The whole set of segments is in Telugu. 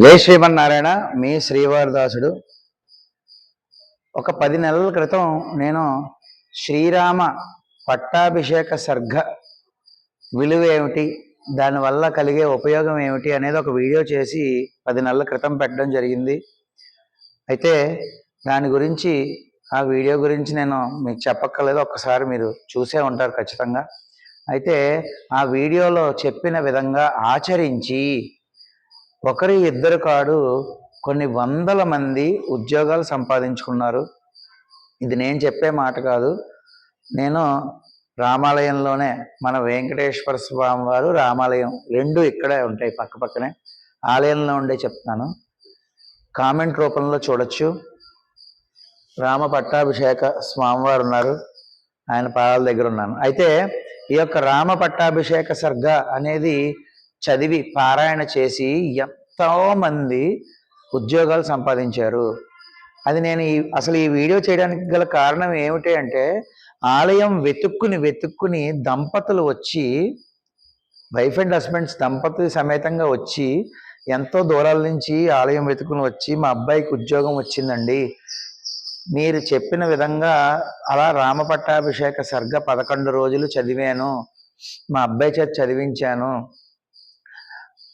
జై శ్రీమన్నారాయణ మీ శ్రీవారదాసుడు. ఒక పది నెలల క్రితం నేను శ్రీరామ పట్టాభిషేక సర్గ విలువ ఏమిటి దానివల్ల కలిగే ఉపయోగం ఏమిటి అనేది ఒక వీడియో చేసి పది నెలల క్రితం పెట్టడం జరిగింది. అయితే దాని గురించి ఆ వీడియో గురించి నేను మీకు చెప్పక్కర్లేదు ఒక్కసారి మీరు చూసే ఉంటారు ఖచ్చితంగా. అయితే ఆ వీడియోలో చెప్పిన విధంగా ఆచరించి ఒకరి ఇద్దరు కాడు కొన్ని వందల మంది ఉద్యోగాలు సంపాదించుకున్నారు. ఇది నేను చెప్పే మాట కాదు. నేను రామాలయంలోనే మన వెంకటేశ్వర స్వామి వారు రామాలయం రెండు ఇక్కడే ఉంటాయి పక్క పక్కనే. ఆలయంలో ఉండే చెప్తాను కామెంట్ రూపంలో చూడొచ్చు. రామ పట్టాభిషేక స్వామివారు ఉన్నారు. ఆయన పాదాల దగ్గర ఉన్నాను. అయితే ఈ యొక్క రామ పట్టాభిషేక సర్గ అనేది చదివి పారాయణ చేసి ఎంతో మంది ఉద్యోగాలు సంపాదించారు. అది నేను ఈ అసలు ఈ వీడియో చేయడానికి గల కారణం ఏమిటి అంటే ఆలయం వెతుక్కుని వెతుక్కుని దంపతులు వచ్చి వైఫ్ అండ్ హస్బెండ్స్ దంపతులు సమేతంగా వచ్చి ఎంతో దూరాల నుంచి ఆలయం వెతుక్కుని వచ్చి మా అబ్బాయికి ఉద్యోగం వచ్చిందండి. మీరు చెప్పిన విధంగా అలా రామపట్టాభిషేక సర్గ పదకొండు రోజులు చదివాను. మా అబ్బాయి చేత చదివించాను.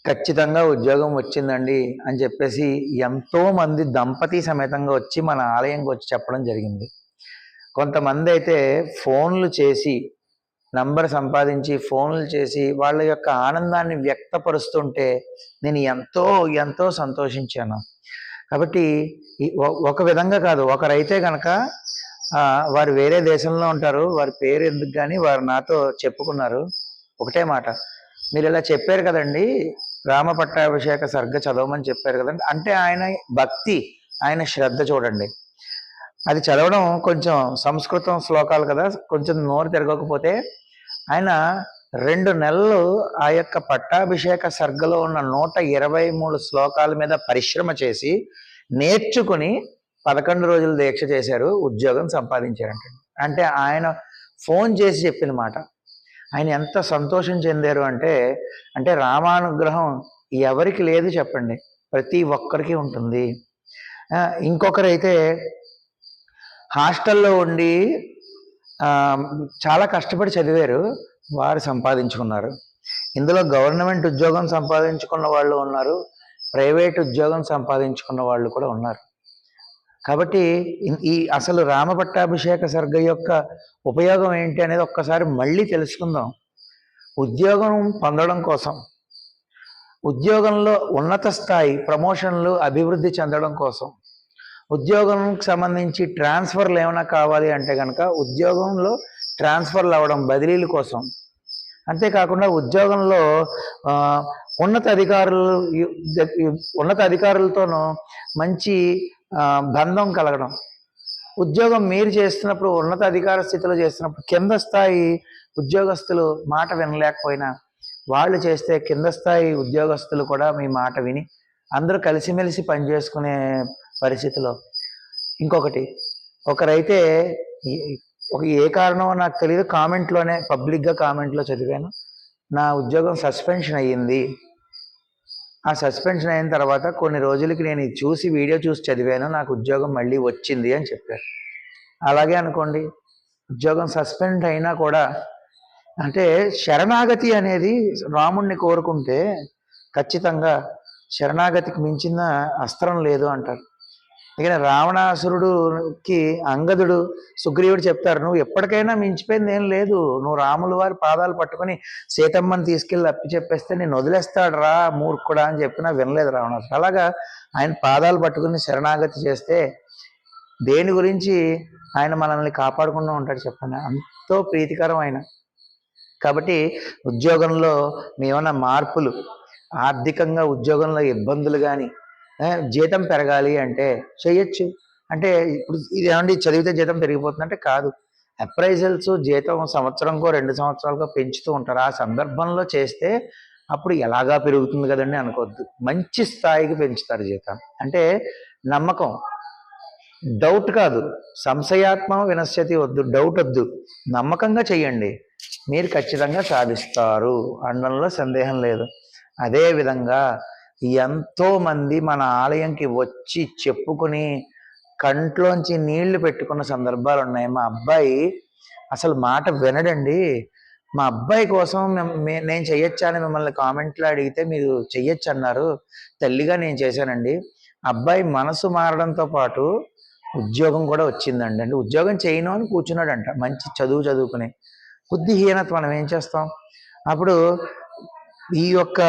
ఖచ్చితంగా ఉద్యోగం వచ్చిందండి అని చెప్పేసి ఎంతోమంది దంపతి సమేతంగా వచ్చి మన ఆలయంకి వచ్చి చెప్పడం జరిగింది. కొంతమంది అయితే ఫోన్లు చేసి నంబర్ సంపాదించి ఫోన్లు చేసి వాళ్ళ యొక్క ఆనందాన్ని వ్యక్తపరుస్తుంటే నేను ఎంతో ఎంతో సంతోషించాను. కాబట్టి ఒక విధంగా కాదు ఒకరైతే కనుక వారు వేరే దేశంలో ఉంటారు వారి పేరు ఎందుకు కానీ వారు నాతో చెప్పుకున్నారు. ఒకటే మాట మీరు ఇలా చెప్పారు కదండి రామ పట్టాభిషేక సర్గ చదవమని చెప్పారు కదండి. అంటే ఆయన భక్తి ఆయన శ్రద్ధ చూడండి. అది చదవడం కొంచెం సంస్కృతం శ్లోకాలు కదా కొంచెం నోరు తిరగకపోతే ఆయన రెండు నెలలు ఆ యొక్క పట్టాభిషేక సర్గలో ఉన్న నూట ఇరవై మూడు శ్లోకాల మీద పరిశ్రమ చేసి నేర్చుకుని పదకొండు రోజులు దీక్ష చేశారు ఉద్యోగం సంపాదించారంట అంటే ఆయన ఫోన్ చేసి చెప్పిన మాట ఆయన ఎంత సంతోషం చెందారు అంటే అంటే రామానుగ్రహం ఎవరికి లేదు చెప్పండి. ప్రతి ఒక్కరికి ఉంటుంది. ఇంకొకరైతే హాస్టల్లో ఉండి చాలా కష్టపడి చదివారు వారు సంపాదించుకున్నారు. ఇందులో గవర్నమెంట్ ఉద్యోగం సంపాదించుకున్న వాళ్ళు ఉన్నారు ప్రైవేట్ ఉద్యోగం సంపాదించుకున్న వాళ్ళు కూడా ఉన్నారు. కాబట్టి ఈ అసలు రామపట్టాభిషేక సర్గ యొక్క ఉపయోగం ఏంటి అనేది ఒక్కసారి మళ్ళీ తెలుసుకుందాం. ఉద్యోగం పొందడం కోసం ఉద్యోగంలో ఉన్నత స్థాయి ప్రమోషన్లు అభివృద్ధి చెందడం కోసం ఉద్యోగంకి సంబంధించి ట్రాన్స్ఫర్లు ఏమైనా కావాలి అంటే కనుక ఉద్యోగంలో ట్రాన్స్ఫర్లు అవ్వడం బదిలీల కోసం. అంతేకాకుండా ఉద్యోగంలో ఉన్నత అధికారులు ఉన్నత అధికారులతోనూ మంచి బంధం కలగడం. ఉద్యోగం మీరు చేస్తున్నప్పుడు ఉన్నత అధికార స్థితిలో చేస్తున్నప్పుడు కింద స్థాయి ఉద్యోగస్తులు మాట వినలేకపోయినా వాళ్ళు చేస్తే కింద స్థాయి ఉద్యోగస్తులు కూడా మీ మాట విని అందరూ కలిసిమెలిసి పనిచేసుకునే పరిస్థితిలో. ఇంకొకటి ఒకరైతే ఒక ఏ కారణమో నాకు తెలియదు కామెంట్లోనే పబ్లిక్గా కామెంట్లో చదివాను. నా ఉద్యోగం సస్పెన్షన్ అయ్యింది. ఆ సస్పెన్షన్ అయిన తర్వాత కొన్ని రోజులకి నేను ఇది చూసి వీడియో చూసి చదివాను నాకు ఉద్యోగం మళ్ళీ వచ్చింది అని చెప్పారు. అలాగే అనుకోండి ఉద్యోగం సస్పెండ్ అయినా కూడా అంటే శరణాగతి అనేది రాముణ్ణి కోరుకుంటే ఖచ్చితంగా శరణాగతికి మించిన అస్త్రం లేదు అంటారు. ఇక రావణాసురుడుకి అంగదుడు సుగ్రీవుడు చెప్తారు నువ్వు ఎప్పటికైనా మించిపోయింది ఏం లేదు. నువ్వు రాముల వారి పాదాలు పట్టుకొని సీతమ్మని తీసుకెళ్ళి అప్పి చెప్పేస్తే నేను వదిలేస్తాడు రా మూర్ఖుడా అని చెప్పినా వినలేదు రావణాసురుడు. అలాగా ఆయన పాదాలు పట్టుకుని శరణాగతి చేస్తే దేని గురించి ఆయన మనల్ని కాపాడుకుంటూ ఉంటాడు చెప్పండి. ఎంతో ప్రీతికరం ఆయన. కాబట్టి ఉద్యోగంలో ఏమైనా మార్పులు ఆర్థికంగా ఉద్యోగంలో ఇబ్బందులు కానీ జీతం పెరగాలి అంటే చేయొచ్చు. అంటే ఇప్పుడు ఇది ఏమండి చదివితే జీతం పెరిగిపోతుందంటే కాదు. అప్రైజల్స్ జీతం సంవత్సరంకో రెండు సంవత్సరాలకో పెంచుతూ ఉంటారు. ఆ సందర్భంలో చేస్తే అప్పుడు ఎలాగా పెరుగుతుంది కదండి అనుకోవద్దు. మంచి స్థాయికి పెంచుతారు జీతం. అంటే నమ్మకం. డౌట్ కాదు. సంశయాత్మ వినశ్యతి వద్దు. డౌట్ వద్దు. నమ్మకంగా చెయ్యండి. మీరు ఖచ్చితంగా సాధిస్తారు. అనడంలో సందేహం లేదు. అదే ఎంతోమంది మన ఆలయంకి వచ్చి చెప్పుకుని కంట్లోంచి నీళ్ళు పెట్టుకున్న సందర్భాలు ఉన్నాయి. మా అబ్బాయి అసలు మాట వినడండి. మా అబ్బాయి కోసం నేను చెయ్యొచ్చా అని మిమ్మల్ని కామెంట్లో అడిగితే మీరు చెయ్యొచ్చు అన్నారు. తల్లిగా నేను చేశానండి. అబ్బాయి మనసు మారడంతో పాటు ఉద్యోగం కూడా వచ్చిందండి. అంటే ఉద్యోగం చేయను అని కూర్చున్నాడంట. మంచి చదువు చదువుకుని. బుద్ధిహీనత మనం ఏం చేస్తాం? అప్పుడు ఈ యొక్క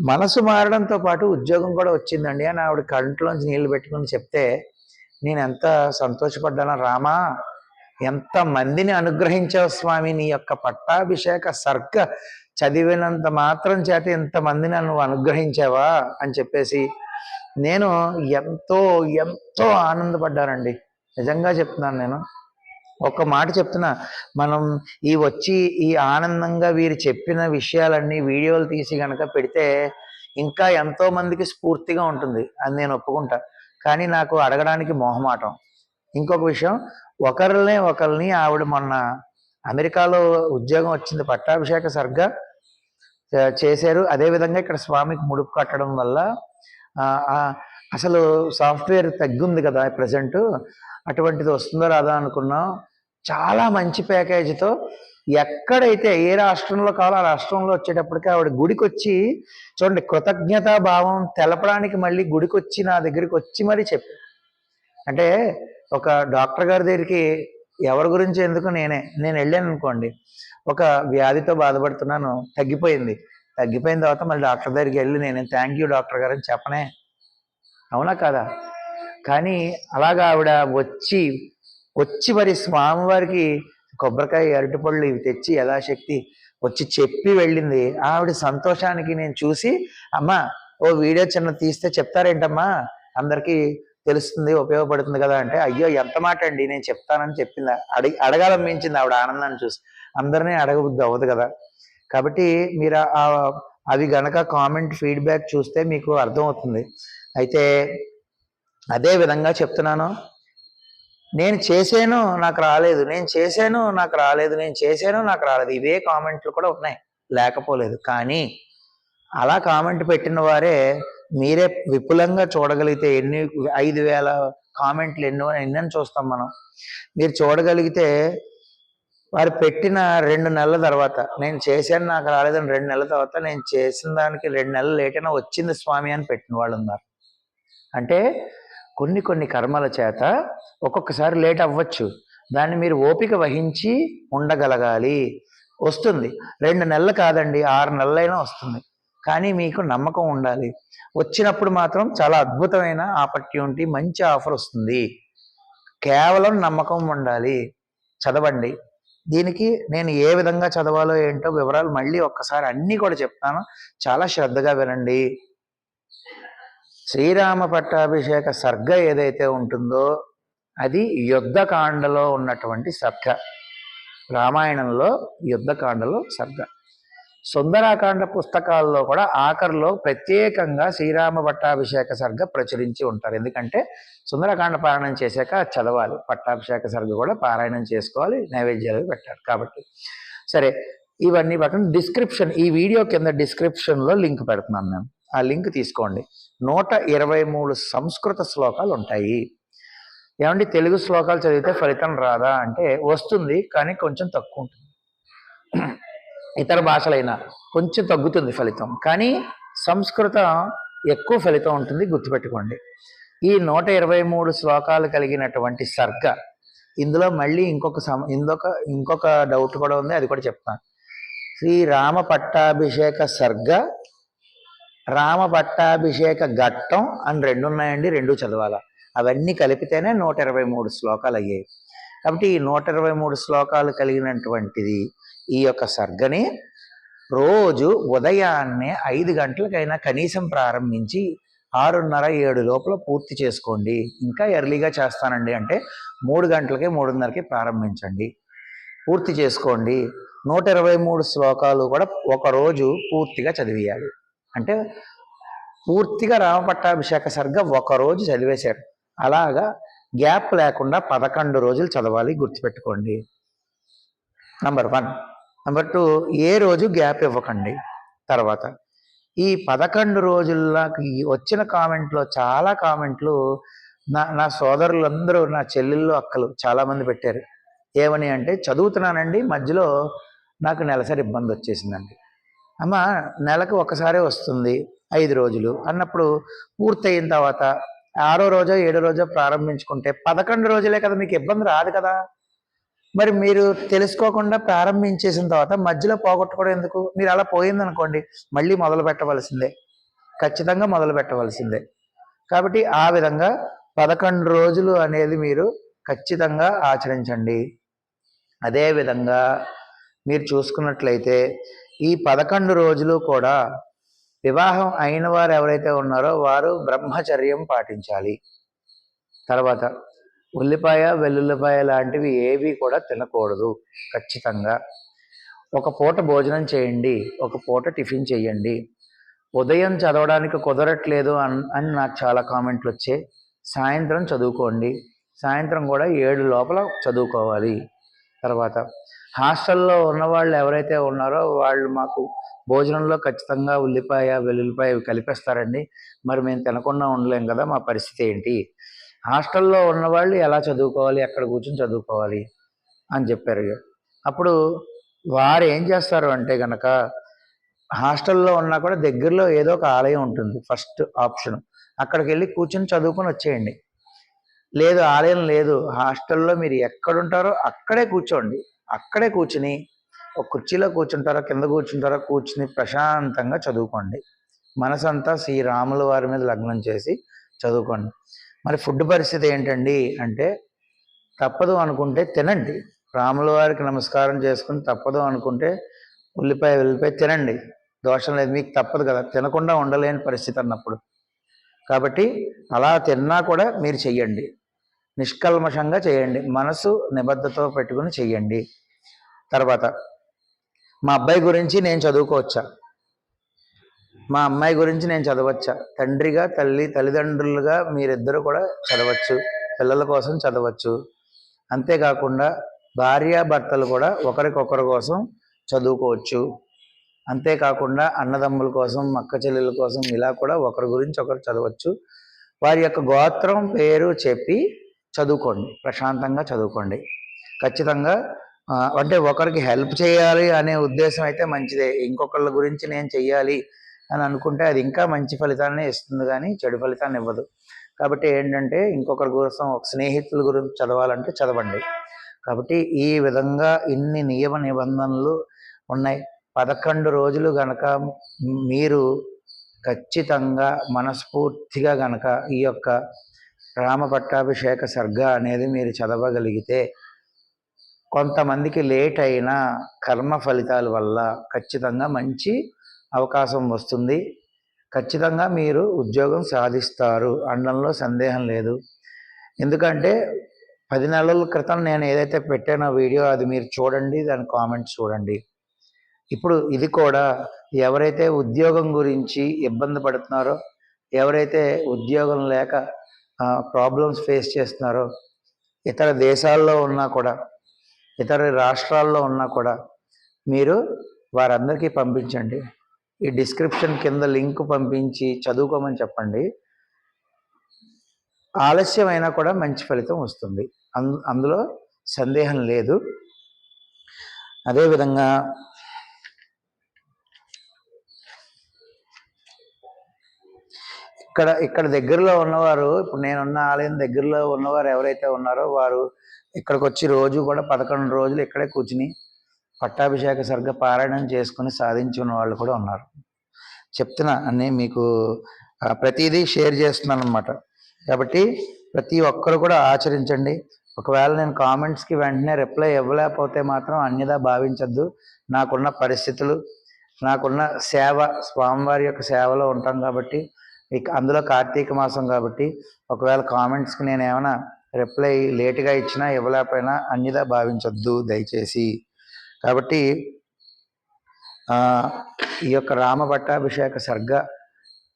మనసు మారడంతో పాటు ఉద్యోగం కూడా వచ్చిందండి అని ఆవిడ కంట్లోంచి నీళ్ళు పెట్టుకుని చెప్తే నేను ఎంత సంతోషపడ్డానో రామా? ఎంత మందిని అనుగ్రహించావు స్వామి? నీ యొక్క పట్టాభిషేక సర్గ చదివినంత మాత్రం చేత ఎంత మందిని నువ్వు అనుగ్రహించావా? అని చెప్పేసి నేను ఎంతో ఎంతో ఆనందపడ్డానండి. నిజంగా చెప్తున్నాను నేను. ఒక్క మాట చెప్తున్నా. మనం ఈ వచ్చి ఈ ఆనందంగా వీరు చెప్పిన విషయాలన్నీ వీడియోలు తీసి గనక పెడితే ఇంకా ఎంతో మందికి స్ఫూర్తిగా ఉంటుంది అని నేను ఒప్పుకుంటా. కానీ నాకు అడగడానికి మొహమాటం. ఇంకొక విషయం ఒకరినే ఒకరిని ఆవిడ మొన్న అమెరికాలో ఉద్యోగం వచ్చింది పట్టాభిషేక సరిగ్గా చేశారు. అదేవిధంగా ఇక్కడ స్వామికి ముడుపు కట్టడం వల్ల అసలు సాఫ్ట్వేర్ తగ్గుంది కదా ప్రజెంట్. అటువంటిది వస్తుందో రాదా అనుకున్నాం. చాలా మంచి ప్యాకేజీతో ఎక్కడైతే ఏ రాష్ట్రంలో కావాలో ఆ రాష్ట్రంలో వచ్చేటప్పటికి ఆవిడ గుడికి వచ్చి చూడండి కృతజ్ఞతా భావం తెలపడానికి మళ్ళీ గుడికి వచ్చి నా దగ్గరికి వచ్చి మరీ చెప్పి. అంటే ఒక డాక్టర్ గారి దగ్గరికి ఎవరి గురించి ఎందుకు నేనే నేను వెళ్ళాను అనుకోండి ఒక వ్యాధితో బాధపడుతున్నాను తగ్గిపోయింది. తగ్గిపోయిన తర్వాత మళ్ళీ డాక్టర్ దగ్గరికి వెళ్ళి నేను థ్యాంక్ యూ డాక్టర్ గారు అని చెప్పనే. అవునా కదా? కానీ అలాగా ఆవిడ వచ్చి వచ్చి మరి స్వామివారికి కొబ్బరికాయ అరటిపళ్ళు ఇవి తెచ్చి యథాశక్తి వచ్చి చెప్పి వెళ్ళింది. ఆవిడ సంతోషానికి నేను చూసి అమ్మా ఓ వీడియో చిన్న తీస్తే చెప్తారేంటమ్మా? అందరికీ తెలుస్తుంది ఉపయోగపడుతుంది కదా అంటే అయ్యో ఎంత మాట అండి? నేను చెప్తానని చెప్పింది? అడిగి అడగాలనిపించింది ఆవిడ ఆనందాన్ని చూసి. అందరినీ అడగబుద్ధి అవ్వదు కదా. కాబట్టి మీరు అవి గనక కామెంట్ ఫీడ్బ్యాక్ చూస్తే మీకు అర్థమవుతుంది. అయితే అదే విధంగా చెప్తున్నాను. నేను చేశాను నాకు రాలేదు. నేను చేశాను నాకు రాలేదు. నేను చేశాను నాకు రాలేదు. ఇవే కామెంట్లు కూడా ఉన్నాయి. లేకపోలేదు. కానీ అలా కామెంట్ పెట్టిన వారే మీరే విపులంగా చూడగలిగితే ఎన్ని ఐదు వేల కామెంట్లు ఎన్నో ఎన్నని చూస్తాం మనం. మీరు చూడగలిగితే వారు పెట్టిన రెండు నెలల తర్వాత నేను చేశాను నాకు రాలేదని రెండు నెలల తర్వాత నేను చేసిన దానికి రెండు నెలలు లేట్ అయినా వచ్చింది స్వామి అని పెట్టిన వాళ్ళు ఉన్నారు. అంటే కొన్ని కొన్ని కర్మల చేత ఒక్కొక్కసారి లేట్ అవ్వచ్చు. దాన్ని మీరు ఓపిక వహించి ఉండగలగాలి. వస్తుంది. రెండు నెలలు కాదండి ఆరు నెలలైనా వస్తుంది. కానీ మీకు నమ్మకం ఉండాలి. వచ్చినప్పుడు మాత్రం చాలా అద్భుతమైన ఆపర్చునిటీ మంచి ఆఫర్ వస్తుంది. కేవలం నమ్మకం ఉండాలి. చదవండి. దీనికి నేను ఏ విధంగా చదవాలో ఏంటో వివరాలు మళ్ళీ ఒక్కసారి అన్నీ కూడా చెప్తాను. చాలా శ్రద్ధగా వినండి. శ్రీరామ పట్టాభిషేక సర్గ ఏదైతే ఉంటుందో అది యుద్ధకాండలో ఉన్నటువంటి సర్గ. రామాయణంలో యుద్ధకాండలో సర్గ. సుందరాకాండ పుస్తకాల్లో కూడా ఆఖరిలో ప్రత్యేకంగా శ్రీరామ పట్టాభిషేక సర్గ ప్రచురించి ఉంటారు. ఎందుకంటే సుందరకాండ పారాయణం చేశాక చదవాలి. పట్టాభిషేక సర్గ కూడా పారాయణం చేసుకోవాలి నైవేద్యాలు పెట్టారు కాబట్టి. సరే ఇవన్నీ పక్కన డిస్క్రిప్షన్ ఈ వీడియో కింద డిస్క్రిప్షన్లో లింక్ పెడుతున్నాను నేను. ఆ లింక్ తీసుకోండి. నూట ఇరవై మూడు సంస్కృత శ్లోకాలు ఉంటాయి. ఏమండి? తెలుగు శ్లోకాలు చదివితే ఫలితం రాదా? అంటే వస్తుంది కానీ కొంచెం తక్కువ ఉంటుంది. ఇతర భాషలైనా కొంచెం తగ్గుతుంది ఫలితం. కానీ సంస్కృతం ఎక్కువ ఫలితం ఉంటుంది గుర్తుపెట్టుకోండి. ఈ నూట ఇరవై మూడు శ్లోకాలు కలిగినటువంటి సర్గ ఇందులో మళ్ళీ ఇంకొక సమ ఇంకొక ఇంకొక డౌట్ కూడా ఉంది అది కూడా చెప్తాను. శ్రీరామ పట్టాభిషేక సర్గ రామ పట్టాభిషేక ఘట్టం అని రెండు ఉన్నాయండి రెండు చదవాల. అవన్నీ కలిపితేనే నూట ఇరవై మూడు శ్లోకాలు అయ్యాయి కాబట్టి ఈ నూట ఇరవై మూడు శ్లోకాలు కలిగినటువంటిది ఈ యొక్క సర్గని రోజు ఉదయాన్నే ఐదు గంటలకైనా కనీసం ప్రారంభించి ఆరున్నర ఏడు లోపల పూర్తి చేసుకోండి. ఇంకా ఎర్లీగా చేస్తానండి అంటే మూడు గంటలకి మూడున్నరకి ప్రారంభించండి. పూర్తి చేసుకోండి. నూట ఇరవై మూడు శ్లోకాలు కూడా ఒకరోజు పూర్తిగా చదివేయాలి. అంటే పూర్తిగా రామపట్టాభిషేక సర్గ ఒక రోజు చదివేశారు. అలాగా గ్యాప్ లేకుండా పదకొండు రోజులు చదవాలి గుర్తుపెట్టుకోండి. నంబర్ వన్ నెంబర్ టూ ఏ రోజు గ్యాప్ ఇవ్వకండి. తర్వాత ఈ పదకొండు రోజుల్లో ఈ వచ్చిన కామెంట్లో చాలా కామెంట్లు నా నా సోదరులందరూ నా చెల్లెళ్ళు అక్కలు చాలామంది పెట్టారు. ఏమని అంటే చదువుతున్నానండి మధ్యలో నాకు నెలసరి ఇబ్బంది వచ్చేసిందండి. అమ్మ నెలకు ఒకసారి వస్తుంది ఐదు రోజులు అన్నప్పుడు పూర్తయిన తర్వాత ఆరో రోజో ఏడో రోజో ప్రారంభించుకుంటే పదకొండు రోజులే కదా మీకు ఇబ్బంది రాదు కదా? మరి మీరు తెలుసుకోకుండా ప్రారంభించేసిన తర్వాత మధ్యలో పోగొట్టుకోవడం ఎందుకు? మీరు అలా పోయిందనుకోండి మళ్ళీ మొదలు పెట్టవలసిందే. ఖచ్చితంగా మొదలు పెట్టవలసిందే. కాబట్టి ఆ విధంగా పదకొండు రోజులు అనేది మీరు ఖచ్చితంగా ఆచరించండి. అదేవిధంగా మీరు చూసుకున్నట్లయితే ఈ పదకొండు రోజులు కూడా వివాహం అయిన వారు ఎవరైతే ఉన్నారో వారు బ్రహ్మచర్యం పాటించాలి. తర్వాత ఉల్లిపాయ వెల్లుల్లిపాయ లాంటివి ఏవి కూడా తినకూడదు ఖచ్చితంగా. ఒక పూట భోజనం చేయండి ఒక పూట టిఫిన్ చేయండి. ఉదయం చదవడానికి కుదరట్లేదు అన్ అని నాకు చాలా కామెంట్లు వచ్చాయి. సాయంత్రం చదువుకోండి. సాయంత్రం కూడా ఏడు లోపల చదువుకోవాలి. తర్వాత హాస్టల్లో ఉన్నవాళ్ళు ఎవరైతే ఉన్నారో వాళ్ళు మాకు భోజనంలో ఖచ్చితంగా ఉల్లిపాయ వెల్లుల్లిపాయ ఇవి కలిపేస్తారండి. మరి మేము తినకుండా ఉండలేం కదా మా పరిస్థితి ఏంటి? హాస్టల్లో ఉన్నవాళ్ళు ఎలా చదువుకోవాలి ఎక్కడ కూర్చొని చదువుకోవాలి అని చెప్పారు. అప్పుడు వారు ఏం చేస్తారు అంటే కనుక హాస్టల్లో ఉన్నా కూడా దగ్గరలో ఏదో ఒక ఆలయం ఉంటుంది ఫస్ట్ ఆప్షన్. అక్కడికి వెళ్ళి కూర్చొని చదువుకొని వచ్చేయండి. లేదు ఆలయం లేదు. హాస్టల్లో మీరు ఎక్కడుంటారో అక్కడే కూర్చోండి. అక్కడే కూర్చుని ఒక కుర్చీలో కూర్చుంటారో కింద కూర్చుంటారో కూర్చుని ప్రశాంతంగా చదువుకోండి. మనసంతా శ్రీరాముల వారి మీద లగ్నం చేసి చదువుకోండి. మరి ఫుడ్ పరిస్థితి ఏంటండి అంటే తప్పదు అనుకుంటే తినండి. రాముల వారికి నమస్కారం చేసుకుని తప్పదు అనుకుంటే ఉల్లిపాయ వెల్లిపాయ తినండి. దోషం లేదు మీకు తప్పదు కదా. తినకుండా ఉండలేని పరిస్థితి అన్నప్పుడు. కాబట్టి అలా తిన్నా కూడా మీరు చెయ్యండి. నిష్కల్మషంగా చేయండి. మనసు నిబద్ధతో పెట్టుకుని చెయ్యండి తర్వాత మా అబ్బాయి గురించి నేను చదువుకోవచ్చా? మా అమ్మాయి గురించి నేను చదవచ్చా? తండ్రిగా తల్లి తల్లిదండ్రులుగా మీరిద్దరూ కూడా చదవచ్చు. పిల్లల కోసం చదవచ్చు. అంతేకాకుండా భార్యాభర్తలు కూడా ఒకరికొకరి కోసం చదువుకోవచ్చు. అంతేకాకుండా అన్నదమ్ముల కోసం అక్క చెల్లెల కోసం ఇలా కూడా ఒకరి గురించి ఒకరు చదవచ్చు. వారి యొక్క గోత్రం పేరు చెప్పి చదువుకోండి ప్రశాంతంగా చదువుకోండి. ఖచ్చితంగా అంటే ఒకరికి హెల్ప్ చేయాలి అనే ఉద్దేశం అయితే మంచిదే. ఇంకొకళ్ళ గురించి నేను చెయ్యాలి అని అనుకుంటే అది ఇంకా మంచి ఫలితాన్ని ఇస్తుంది కానీ చెడు ఫలితాన్ని ఇవ్వదు. కాబట్టి ఏంటంటే ఇంకొకరి కోసం ఒక స్నేహితుల గురించి చదవాలంటే చదవండి. కాబట్టి ఈ విధంగా ఇన్ని నియమ నిబంధనలు ఉన్నాయి. పదకొండు రోజులు గనక మీరు ఖచ్చితంగా మనస్ఫూర్తిగా గనక ఈ యొక్క రామ పట్టాభిషేక సర్గ అనేది మీరు చదవగలిగితే కొంతమందికి లేట్ అయినా కర్మ ఫలితాల వల్ల ఖచ్చితంగా మంచి అవకాశం వస్తుంది. ఖచ్చితంగా మీరు ఉద్యోగం సాధిస్తారు అనడంలో సందేహం లేదు. ఎందుకంటే పది నెలల క్రితం నేను ఏదైతే పెట్టానో వీడియో అది మీరు చూడండి దాని కామెంట్స్ చూడండి. ఇప్పుడు ఇది కూడా ఎవరైతే ఉద్యోగం గురించి ఇబ్బంది పడుతున్నారో ఎవరైతే ఉద్యోగం లేక ప్రాబ్లమ్స్ ఫేస్ చేస్తున్నారో ఇతర దేశాల్లో ఉన్నా కూడా ఇతర రాష్ట్రాల్లో ఉన్నా కూడా మీరు వారందరికీ పంపించండి. ఈ డిస్క్రిప్షన్ కింద లింక్ పంపించి చదువుకోమని చెప్పండి. ఆలస్యమైనా కూడా మంచి ఫలితం వస్తుంది. అందులో సందేహం లేదు. అదేవిధంగా ఇక్కడ ఇక్కడ దగ్గరలో ఉన్నవారు ఇప్పుడు నేనున్న ఆలయం దగ్గరలో ఉన్నవారు ఎవరైతే ఉన్నారో వారు ఇక్కడికి వచ్చి రోజు కూడా పదకొండు రోజులు ఇక్కడే కూర్చుని పట్టాభిషేక సర్గ పారాయణం చేసుకుని సాధించుకున్న వాళ్ళు కూడా ఉన్నారు. చెప్తున్నా అని మీకు ప్రతిదీ షేర్ చేస్తున్నాను అనమాట కాబట్టి ప్రతి ఒక్కరు కూడా ఆచరించండి. ఒకవేళ నేను కామెంట్స్కి వెంటనే రిప్లై ఇవ్వలేకపోతే మాత్రం అన్యదా భావించద్దు. నాకున్న పరిస్థితులు నాకున్న సేవ స్వామివారి యొక్క సేవలో ఉంటాం కాబట్టి ఇక అందులో కార్తీక మాసం కాబట్టి ఒకవేళ కామెంట్స్కి నేను ఏమైనా రిప్లై లేట్గా ఇచ్చినా ఇవ్వలేకపోయినా అన్నిదా భావించొద్దు దయచేసి. కాబట్టి ఈ యొక్క రామ పట్టాభిషేక సర్గ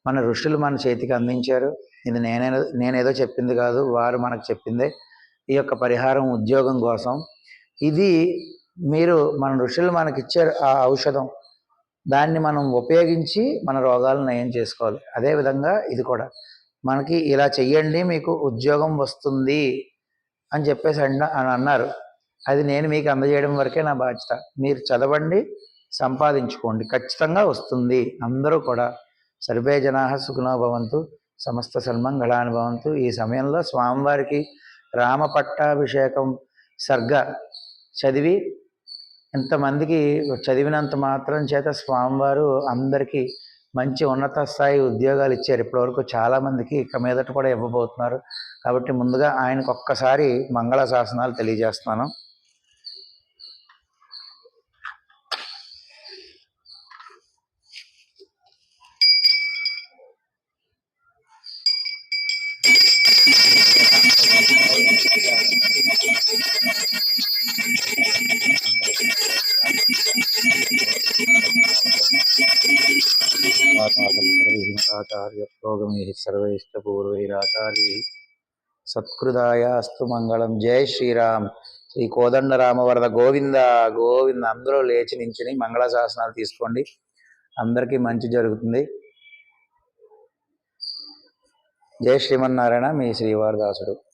మన ఋషులు మన చేతికి అందించారు. ఇది నేనే నేనేదో చెప్పింది కాదు వారు మనకు చెప్పిందే. ఈ యొక్క పరిహారం ఉద్యోగం కోసం. ఇది మీరు మన ఋషులు మనకిచ్చారు ఆ ఔషధం. దాన్ని మనం ఉపయోగించి మన రోగాలను నయం చేసుకోవాలి. అదేవిధంగా ఇది కూడా. మనకి ఇలా చెయ్యండి మీకు ఉద్యోగం వస్తుంది అని చెప్పేసి అన్న అని అన్నారు. అది నేను మీకు అందజేయడం వరకే నా బాధ్యత. మీరు చదవండి సంపాదించుకోండి. ఖచ్చితంగా వస్తుంది. అందరూ కూడా సర్వే జనా సుఖనో భవంతు. సమస్త సన్మంగళాన్ని భవంతు. ఈ సమయంలో స్వామివారికి రామ పట్టాభిషేకం సర్గ చదివి ఇంతమందికి చదివినంత మాత్రం చేత స్వామివారు అందరికీ మంచి ఉన్నత స్థాయి ఉద్యోగాలు ఇచ్చారు. ఇప్పటివరకు చాలామందికి ఇక మీదట కూడా ఇవ్వబోతున్నారు. కాబట్టి ముందుగా ఆయనకు ఒక్కసారి మంగళ శాసనాలు తెలియజేస్తున్నాను. ఆచార్యప్రోగమై సర్వైష్టపూర్వైరాచార్య సత్కృదాయాస్తు మంగళం. జై శ్రీరామ్. శ్రీ కోదండ రామవరద గోవింద గోవింద. అందరూ లేచి నించుని మంగళ శాసనాలు తీసుకోండి. అందరికీ మంచి జరుగుతుంది. జై శ్రీమన్నారాయణ మీ శ్రీవారదాసుడు.